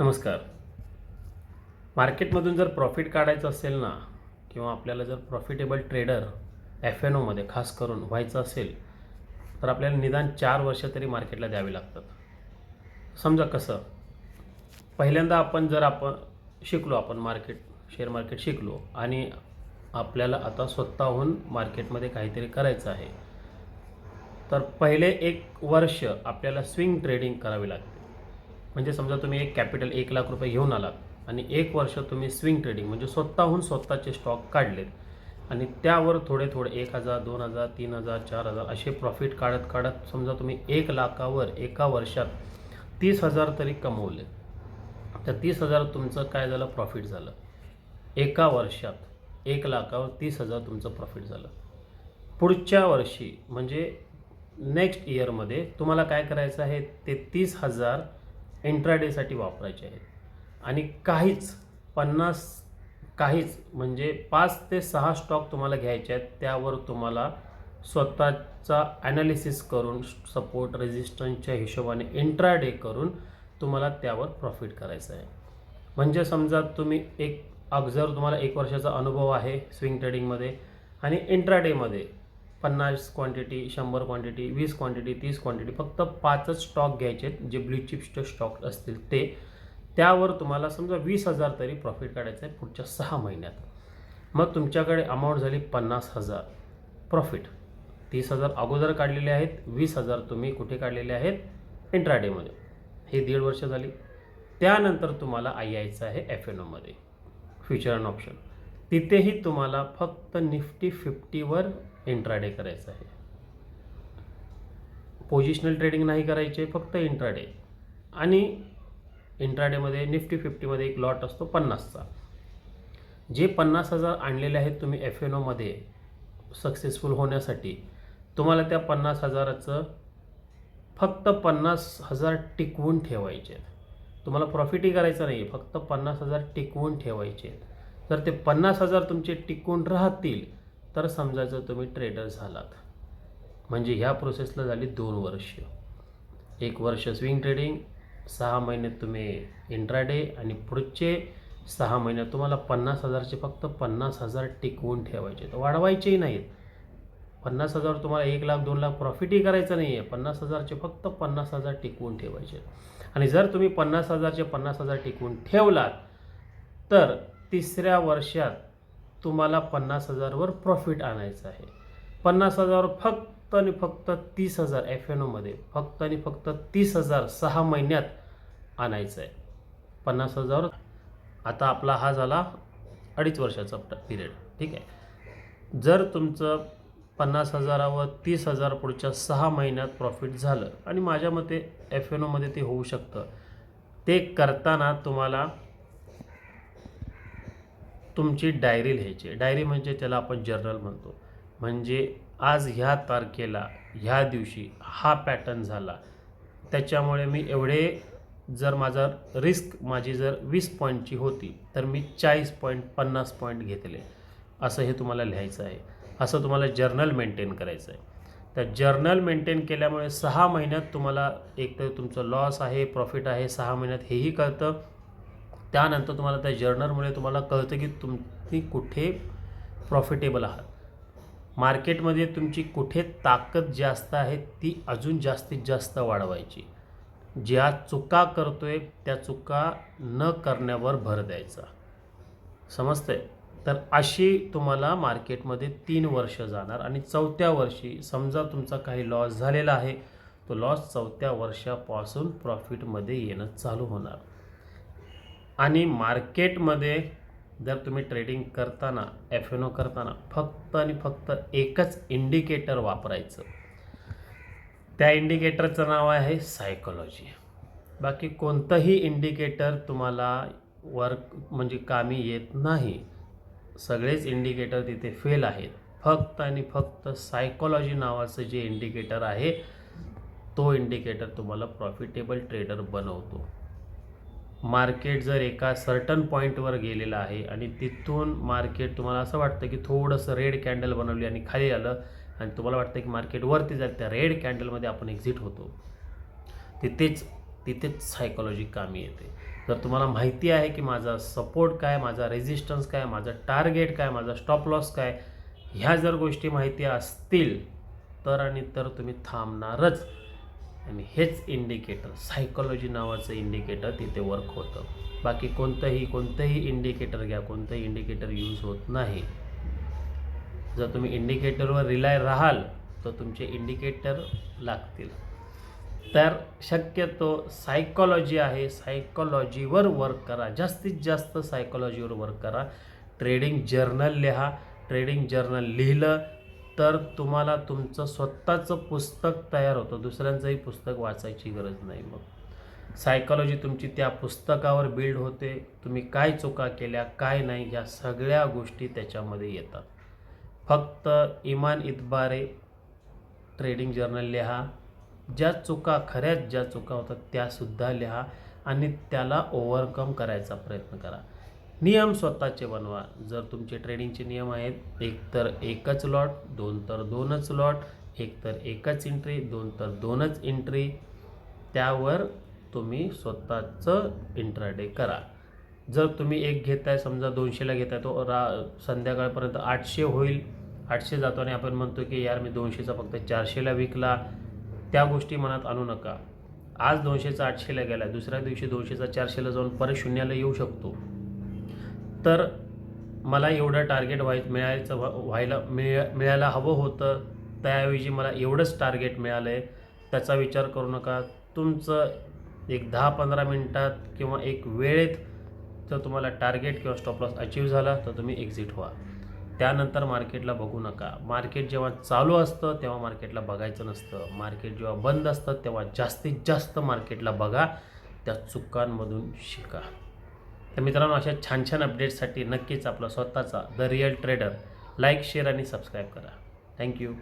नमस्कार. मार्केटमधून जर प्रॉफिट काढायचं असेल ना किंवा आपल्याला जर प्रॉफिटेबल ट्रेडर एफ एन ओमध्ये खास करून व्हायचं असेल तर आपल्याला निदान चार वर्ष तरी मार्केटला द्यावी लागतात. समजा कसं पहिल्यांदा आपण जर आपण शिकलो आपण मार्केट शेअर मार्केट शिकलो आणि आपल्याला आता स्वतःहून मार्केटमध्ये काहीतरी करायचं आहे तर पहिले एक वर्ष आपल्याला स्विंग ट्रेडिंग करावी लागते. म्हणजे समजा तुम्ही एक कॅपिटल एक लाख रुपये घेऊन आलात आणि एक वर्ष तुम्ही स्विंग ट्रेडिंग म्हणजे स्वतःहून स्वतःचे स्टॉक काढलेत आणि त्यावर थोडे थोडे एक हजार दोन हजार तीन हजार चार हजार असे प्रॉफिट काढत काढत समजा तुम्ही एक लाखावर एका वर्षात तीस हजार तरी कमवले. तर तीस हजार तुमचं काय झालं? प्रॉफिट झालं. एका वर्षात एक लाखावर तीस हजार तुमचं प्रॉफिट झालं. पुढच्या वर्षी म्हणजे नेक्स्ट इयरमध्ये तुम्हाला काय करायचं आहे? ते तीस हजार इंट्राडेसाठी वापरायचे आहेत. आणि काहीच पन्नास काहीच म्हणजे पाच ते सहा स्टॉक तुम्हाला घ्यायचे आहेत त्यावर तुम्हाला स्वतःचा ॲनालिसिस करून सपोर्ट रेजिस्टन्सच्या हिशोबाने इंट्राडे करून तुम्हाला त्यावर प्रॉफिट करायचं आहे. म्हणजे समजा तुम्ही एक अग जर तुम्हाला एक वर्षाचा अनुभव आहे स्विंग ट्रेडिंगमध्ये आणि इंट्राडेमध्ये पन्नास क्वांटिटी शंभर क्वांटिटी वीस क्वांटिटी तीस क्वांटिटी फक्त पाचच स्टॉक घ्यायचे आहेत जे ब्ल्यू चिप्सचे स्टॉक असतील ते. त्यावर तुम्हाला समजा वीस हजार तरी प्रॉफिट काढायचं आहे पुढच्या सहा महिन्यात. मग तुमच्याकडे अमाऊंट झाली पन्नास हजार प्रॉफिट तीस हजार अगोदर काढलेले आहेत वीस हजार तुम्ही कुठे काढलेले आहेत? इंट्राडेमध्ये. हे दीड वर्ष झाली. त्यानंतर तुम्हाला आय यायचं आहे एफ एन ओमध्ये फ्युचर अँड ऑप्शन तिथेही तुम्हाला फक्त निफ्टी फिफ्टीवर इंट्राडे करायचं आहे. पोजिशनल ट्रेडिंग नाही करायचे फक्त इंट्राडे आणि इंट्राडेमध्ये निफ्टी फिफ्टीमध्ये एक लॉट असतो पन्नासचा. जे पन्नास हजार आणलेले आहेत तुम्ही एफ एन ओमध्ये सक्सेसफुल होण्यासाठी तुम्हाला त्या पन्नास हजाराचं फक्त पन्नास हजार टिकवून ठेवायचे आहेत. तुम्हाला प्रॉफिटही करायचं नाही आहे फक्त पन्नास हजार टिकवून ठेवायचे आहेत. जर ते पन्नास हजार तुमचे टिकून राहतील तर समजायचं तुम्ही ट्रेडर झालात. म्हणजे ह्या प्रोसेसला झाली दोन वर्ष. एक वर्ष स्विंग ट्रेडिंग सहा महिने तुम्ही इंट्राडे आणि पुढचे सहा महिन्यात तुम्हाला पन्नास हजारचे फक्त पन्नास हजार टिकवून ठेवायचे. आहेत वाढवायचेही नाहीत. पन्नास हजार तुम्हाला एक लाख दोन लाख प्रॉफिटही करायचं नाही आहे पन्नास हजारचे फक्त पन्नास हजार टिकवून ठेवायचे. आणि जर तुम्ही पन्नास हजारचे पन्नास हजार टिकवून ठेवलात तर तिसऱ्या वर्षात तुम्हाला पन्नास हजारवर प्रॉफिट आणायचं आहे. पन्नास हजारवर फक्त आणि फक्त तीस हजार एफ एन ओमध्ये फक्त आणि फक्त तीस हजार सहा महिन्यात आणायचं आहे. पन्नास हजार आता आपला हा झाला अडीच वर्षाचा पिरियड ठीक आहे? जर तुमचं पन्नास हजारावर तीस हजार पुढच्या सहा महिन्यात प्रॉफिट झालं आणि माझ्या मते एफ एन ओमध्ये ते होऊ शकतं. ते करताना तुम्हाला तुमची डायरी लिहायची डायरी म्हणजे त्याला आपण जर्नल म्हणतो. म्हणजे आज ह्या तारखेला ह्या दिवशी हा पॅटर्न झाला. त्याच्यामुळे मी एवढे जर माझा रिस्क माझी जर वीस पॉईंटची होती तर मी चाळीस पॉईंट पन्नास पॉईंट घेतले. असं हे तुम्हाला लिहायचं आहे. असं तुम्हाला जर्नल मेंटेन करायचं आहे. तर जर्नल मेंटेन केल्यामुळे सहा महिन्यात तुम्हाला एक तर तुमचं लॉस आहे प्रॉफिट आहे सहा महिन्यात हेही कळतं. त्यानंतर तुम्हाला त्या जर्नलमुळे तुम्हाला कळतं की तुम्ही कुठे प्रॉफिटेबल आहात. मार्केटमध्ये तुमची कुठे ताकद जास्त आहे ती अजून जास्तीत जास्त वाढवायची. ज्या चुका करतो आहे त्या चुका न करण्यावर भर द्यायचा. समजतंय? तर अशी तुम्हाला मार्केटमध्ये तीन वर्ष जाणार आणि चौथ्या वर्षी समजा तुमचा काही लॉस झालेला आहे तो लॉस चौथ्या वर्षापासून प्रॉफिटमध्ये येणं चालू होणार. आणि मार्केटमध्ये जर तुम्ही ट्रेडिंग करताना एफ एन ओ करताना फक्त आणि फक्त एकच इंडिकेटर वापरायचं. त्या इंडिकेटरचं नाव आहे सायकोलॉजी बाकी कोणतंही इंडिकेटर तुम्हाला वर्क म्हणजे कामी येत नाही. सगळेच इंडिकेटर तिथे फेल आहेत. फक्त आणि फक्त सायकोलॉजी नावाचं जे इंडिकेटर आहे तो इंडिकेटर तुम्हाला प्रॉफिटेबल ट्रेडर बनवतो. मार्केट जर एका सर्टन पॉईंटवर गेलेलं आहे आणि तिथून मार्केट तुम्हाला असं वाटतं की थोडंसं रेड कॅन्डल बनवली आणि खाली आलं आणि तुम्हाला वाटतं की मार्केट वरती जाईल त्या रेड कॅन्डलमध्ये आपण एक्झिट होतो. तिथेच तिथेच सायकोलॉजी कामी येते. जर तुम्हाला माहिती आहे की माझा सपोर्ट काय माझा रेझिस्टन्स काय माझं टार्गेट काय माझा स्टॉप लॉस काय ह्या जर गोष्टी माहिती असतील तर आणि तर तुम्ही थांबणारच. आणि हेच इंडिकेटर सायकोलॉजी नावाचं इंडिकेटर तिथे वर्क होतं. बाकी कोणतंही कोणतंही इंडिकेटर घ्या कोणतंही इंडिकेटर यूज होत नाही. जर तुम्ही इंडिकेटरवर रिलाय राहाल तर तुमचे इंडिकेटर लागतील. तर शक्यतो सायकॉलॉजी आहे सायकॉलॉजीवर वर्क करा. जास्तीत जास्त सायकॉलॉजीवर वर्क करा. ट्रेडिंग जर्नल लिहा ट्रेडिंग जर्नल लिहिलं तर तुम्हाला तुमचं स्वतःचं पुस्तक तयार होतं. दुसऱ्यांचंही पुस्तक वाचायची गरज नाही मग. सायकॉलॉजी तुमची त्या पुस्तकावर बिल्ड होते. तुम्ही काय चुका केल्या काय नाही ह्या सगळ्या गोष्टी त्याच्यामध्ये येतात. फक्त इमान इतबारे ट्रेडिंग जर्नल लिहा. ज्या चुका खऱ्याच ज्या चुका होतात त्यासुद्धा लिहा आणि त्याला ओव्हरकम करायचा प्रयत्न करा. नियम स्वतःचे बनवा. जर तुमचे ट्रेडिंगचे नियम आहेत एक तर एकच लॉट दोन तर दोनच लॉट एक तर एकच एंट्री दोन तर दोनच एंट्री त्यावर तुम्ही स्वतःचं इंट्राडे करा. जर तुम्ही एक घेताय समजा दोनशेला घेताय तो रा संध्याकाळपर्यंत आठशे होईल. आठशे जातो आणि आपण म्हणतो की यार मी दोनशेचा फक्त चारशेला विकला. त्या गोष्टी मनात आणू नका. आज दोनशेचा आठशेला गेला दुसऱ्या दिवशी दोनशेचा चारशेला जाऊन परत शून्याला येऊ शकतो. तर मला एवढं टार्गेट व्हाय मिळायचं व्हायला मिळ मिळायला हवं होतं. त्याऐवजी मला एवढंच टार्गेट मिळालं आहे त्याचा विचार करू नका. तुमचं एक दहा पंधरा मिनटात किंवा एक वेळेत जर तुम्हाला टार्गेट किंवा स्टॉप लॉस अचीव झाला तर तुम्ही एक्झिट व्हा. त्यानंतर मार्केटला बघू नका. मार्केट जेव्हा चालू असतं तेव्हा मार्केटला बघायचं नसतं. मार्केट जेव्हा बंद असतं तेव्हा जास्तीत जास्त मार्केटला बघा. त्या चुकांमधून शिका. तर मित्रांनो अशा छान छान अपडेट्ससाठी नक्कीच आपला स्वतःचा the real trader like share आणि सबस्क्राईब करा. Thank you